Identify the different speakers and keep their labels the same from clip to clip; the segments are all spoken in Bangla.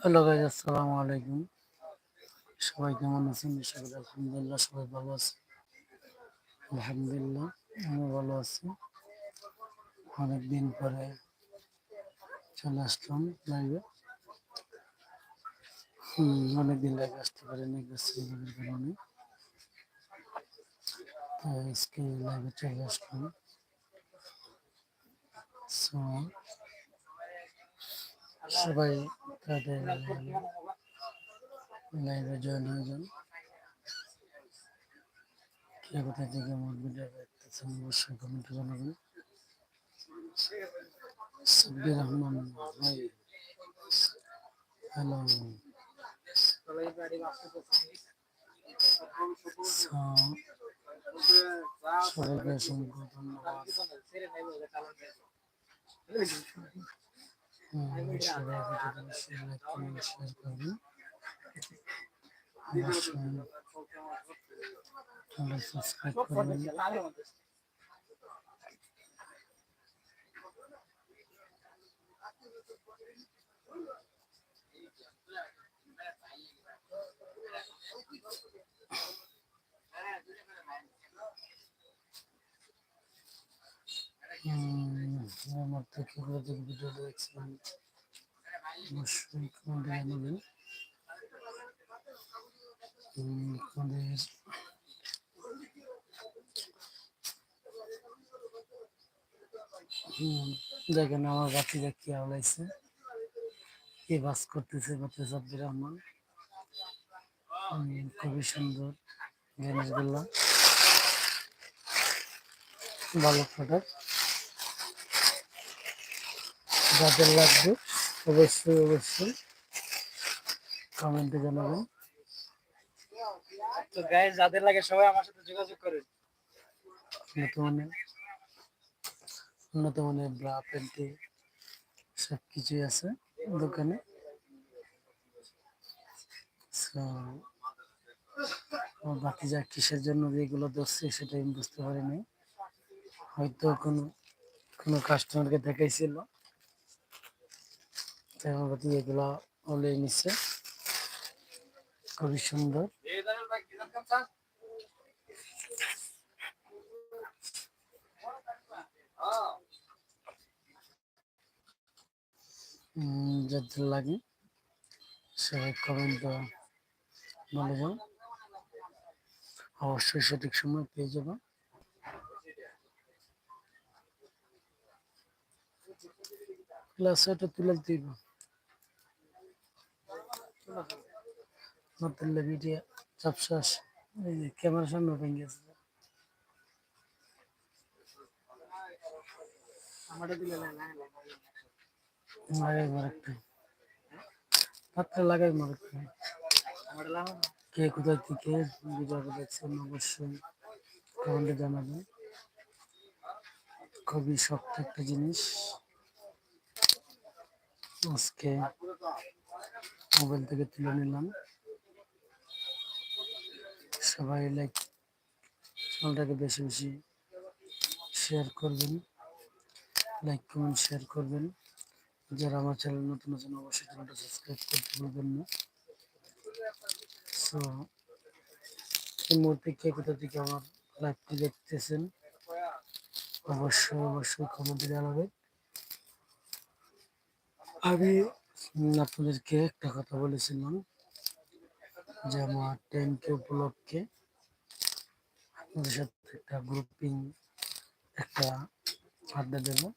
Speaker 1: হ্যালো গাইজ আসসালামু আলাইকুম। সবাই কেমন আছেন? করি আলহামদুলিল্লাহ সবাই ভালো আছে আলহামদুলিল্লাহ আমি ভালো আছি। অনেকদিন পরে চলে আসলাম লাইভে অনেকদিন লাইভে আসতে পারিনি ব্যস্ততার কারণে। আজকে লাইভে চলে আসলাম সবাই তাদের লাইভে জয়েন হয়ে যান। কে কোথা থেকে আমার ভিডিও দেখতেছেন অবশ্যই কমেন্টে জানাবেন সাব্বির রহমান ভাই হ্যালো সবাইকে অসংখ্য ধন্যবাদ সবাই ভিডিওটা শেয়ার লাইক শেয়ার করবেন অবশ্যই সাবস্ক্রাইব করবেন হুম, আমার দেখছিলাম। অবশ্যই হুম, দেখেন আমার বাচ্চাটা কি আওলাইছে কে বাস করতেছে বাচ্চা সাব্বির রহমান। খুবই সুন্দর। ভালো প্রোডাক্ট যাদের লাগবে অবশ্যই অবশ্যই কমেন্টে জানাবেন।
Speaker 2: তো গাইস যাদের লাগে সবাই আমার সাথে যোগাযোগ করেন।
Speaker 1: উন্নত মানের উন্নত মানের ব্রা প্যান্টি সব কিছুই আছে দোকানে। বাকি যা কিসের জন্য যেগুলো ধরছে সেটা আমি বুঝতে পারিনি। হয়তো কোনো কোনো কাস্টমারকে দেখাইছিল। বাকি এগুলো অলরেডি নিচ্ছে খুবই সুন্দর। যাদের লাগে সবাই কমেন্ট বলে অবশ্যই সঠিক সময় পেয়ে যাব। ক্লাস এটা তুলে দিব। ভিডিও এই যে ক্যামেরার সামনে ভেঙে গেছে। পাত্রে লাগাই। কে কোথায় থেকে ভিডিওটা দেখছেন অবশ্যই কমেন্টে জানাবেন খুবই শক্ত একটা জিনিস। আজকে মোবাইল থেকে তুলে নিলাম। সবাই লাইক চ্যানেলটাকে বেশি বেশি শেয়ার করবেন লাইক কমেন্ট শেয়ার করবেন। যারা আমার চ্যানেল নতুন আছেন, অবশ্যই চ্যানেলটা সাবস্ক্রাইব করতে ভুলবেন না। সো এই মুহূর্তে কে কোথা থেকে আমার লাইভটি দেখতেছেন, অবশ্যই অবশ্যই কমেন্টে জানাবেন। আমি আপনাদেরকে একটা কথা বলেছিলাম যে আমার টেন কে উপলক্ষে আপনাদের সাথে একটা গ্রুপিং একটা আড্ডা দেবো।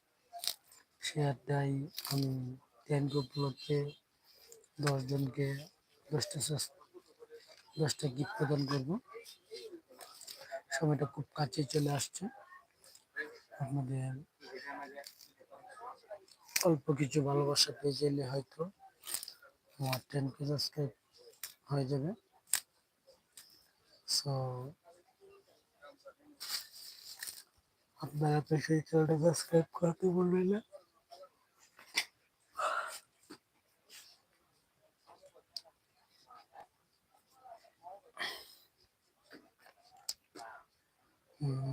Speaker 1: সে আড্ডায় আমি টেন কে উপলক্ষে দশজনকে দশটা দশটা গিফট প্রদান করব। সময়টা খুব কাছে চলে আসছে। আপনাদের অল্প কিছু ভালোবাসা পেয়ে গেলে হয়তো আমার টেন কে সাবস্ক্রাইব হয়ে যাবে। সো আপনারা সেই চ্যানেলটা সাবস্ক্রাইব করতে বলবেন না। উম,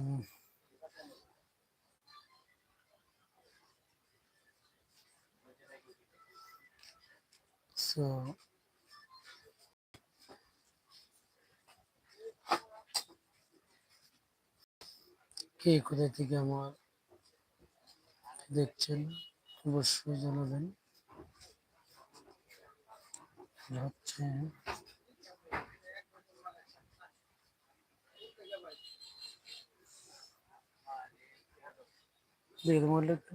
Speaker 1: so কে কোথা থেকে আমার দেখছেন অবশ্যই জানাবেন। হচ্ছে দেখে মোবাইলটা একটু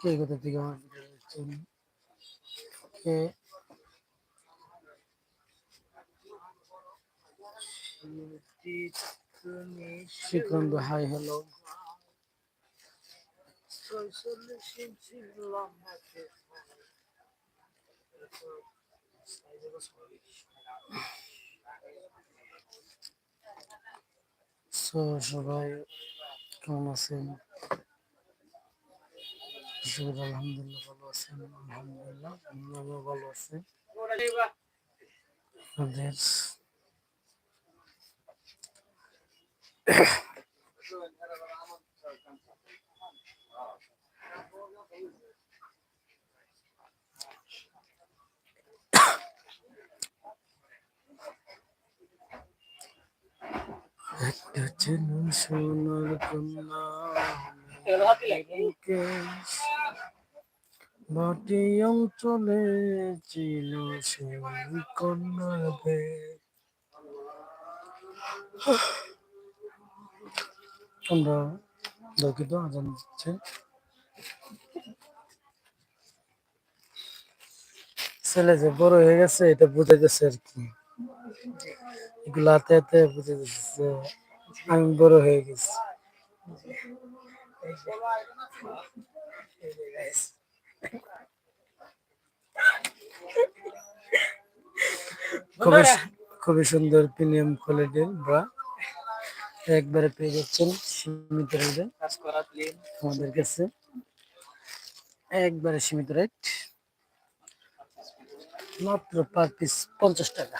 Speaker 1: কে কোথা থেকে আমার ভিডিও দেখছেন কে
Speaker 2: তুমি
Speaker 1: শ্রীকান্ত হাই হ্যালো।
Speaker 2: ছয়চল্লিশ ইঞ্চি
Speaker 1: সবাই কেমন আছেন? আশা করি আলহামদুলিল্লাহ ভালো আছেন আলহামদুলিল্লাহ আমিও ভালো আছি। আপনাদের একটা চেন সোনার কন্যা মুকেশ মাটি অঞ্চলে ছিল সেই কন্যার বেগ আমরা দুঃখিত আজান দিচ্ছে ছেলে যে বড় হয়ে গেছে, এটা বুঝাইতেছে আর কি। এগুলো হাতে হাতে বুঝাইতেছে যে আমি বড় হয়ে গেছি। খুবই খুবই সুন্দর প্রিমিয়াম কোয়ালিটির ব্রা একবারে পেয়ে যাচ্ছেন সীমিত রেটে আমাদের কাছে। একবারে সীমিত রেট মাত্র পার পিস পঞ্চাশ টাকা।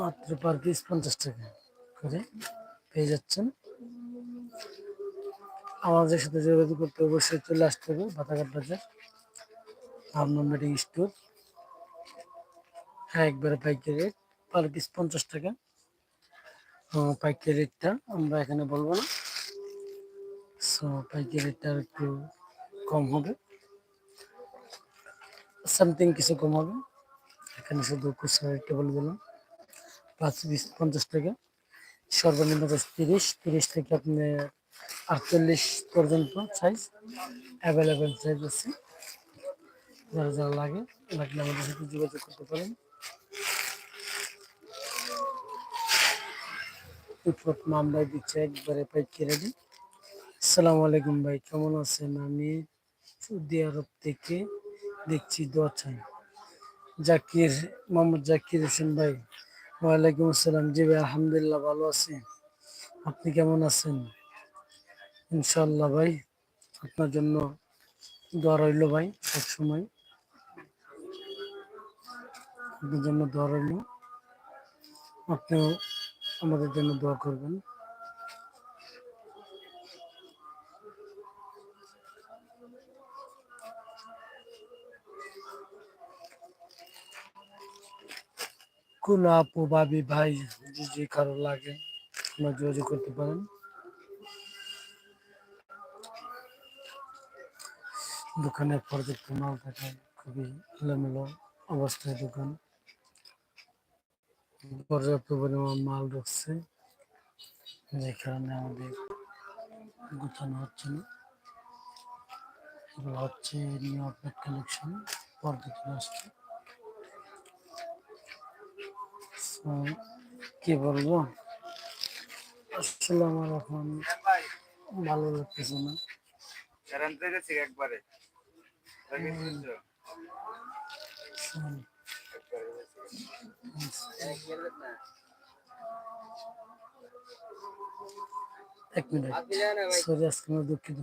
Speaker 1: মাত্র পার পিস পঞ্চাশ টাকা করে পেয়ে যাচ্ছেন। আমাদের সাথে যোগাযোগ করতে অবশ্যই চলে আসতে হবে, বাতাঘাট বাজার আপনার মেডিং স্টোর হ্যাঁ একবারে পাইকারি রেট পার পিস পঞ্চাশ টাকা। পাইকারি রেটটা আমরা এখানে বলব না। সো পাইকারি রেটটা একটু কম হবে। সামথিং কিছু কম হবে। এখানে শুধু খুচরা রেটটা বলে দিলাম পাঁচ পিস পঞ্চাশ টাকা। সর্বনিম্ন তিরিশ তিরিশ থেকে আপনি আটচল্লিশ পর্যন্ত সাইজ অ্যাভেলেবেল সাইজ আছে। যারা যারা লাগে, লাগলে আমাদের সাথে যোগাযোগ করতে পারেন। রিপোর্ট মামলায় দিচ্ছে একবারে পাইকি রেডি আসসালামু আলাইকুম ভাই, কেমন আছেন? আমি সৌদি আরব থেকে দেখছি দোয়া চাই জাকির, মোহাম্মদ জাকির হোসেন ভাই, ওয়ালাইকুম আসসালাম। জি ভাই, আলহামদুলিল্লাহ ভালো আছি। আপনি কেমন আছেন? ইনশাল্লাহ ভাই, আপনার জন্য দোয়া রইল ভাই সবসময়। আপনার জন্য দোয়া রইল। আপনিও আমাদের জন্য দোয়া করবেন। কোন আপু, ভাবি, ভাই, যে যে কারও লাগে আপনার যোগাযোগ করতে পারেন। দোকানে পর্যাপ্ত মাল থাকে খুবই এলোমেলো অবস্থায় দোকান। পর্যাপ্ত পরিমাণ মাল ঢুকছে যে কারণে আমাদের গুছানো হচ্ছে না। এগুলো হচ্ছে নিউ আপডেট কালেকশন পর্যটন আসছে। কি বলব? আসলে আমার এখন ভালো লাগতেছে না।
Speaker 2: একবারে আগে বুঝছ?
Speaker 1: So,
Speaker 2: একবারে গেছি।
Speaker 1: এক মিনিট। সরি আজকে আমার দুঃখিত।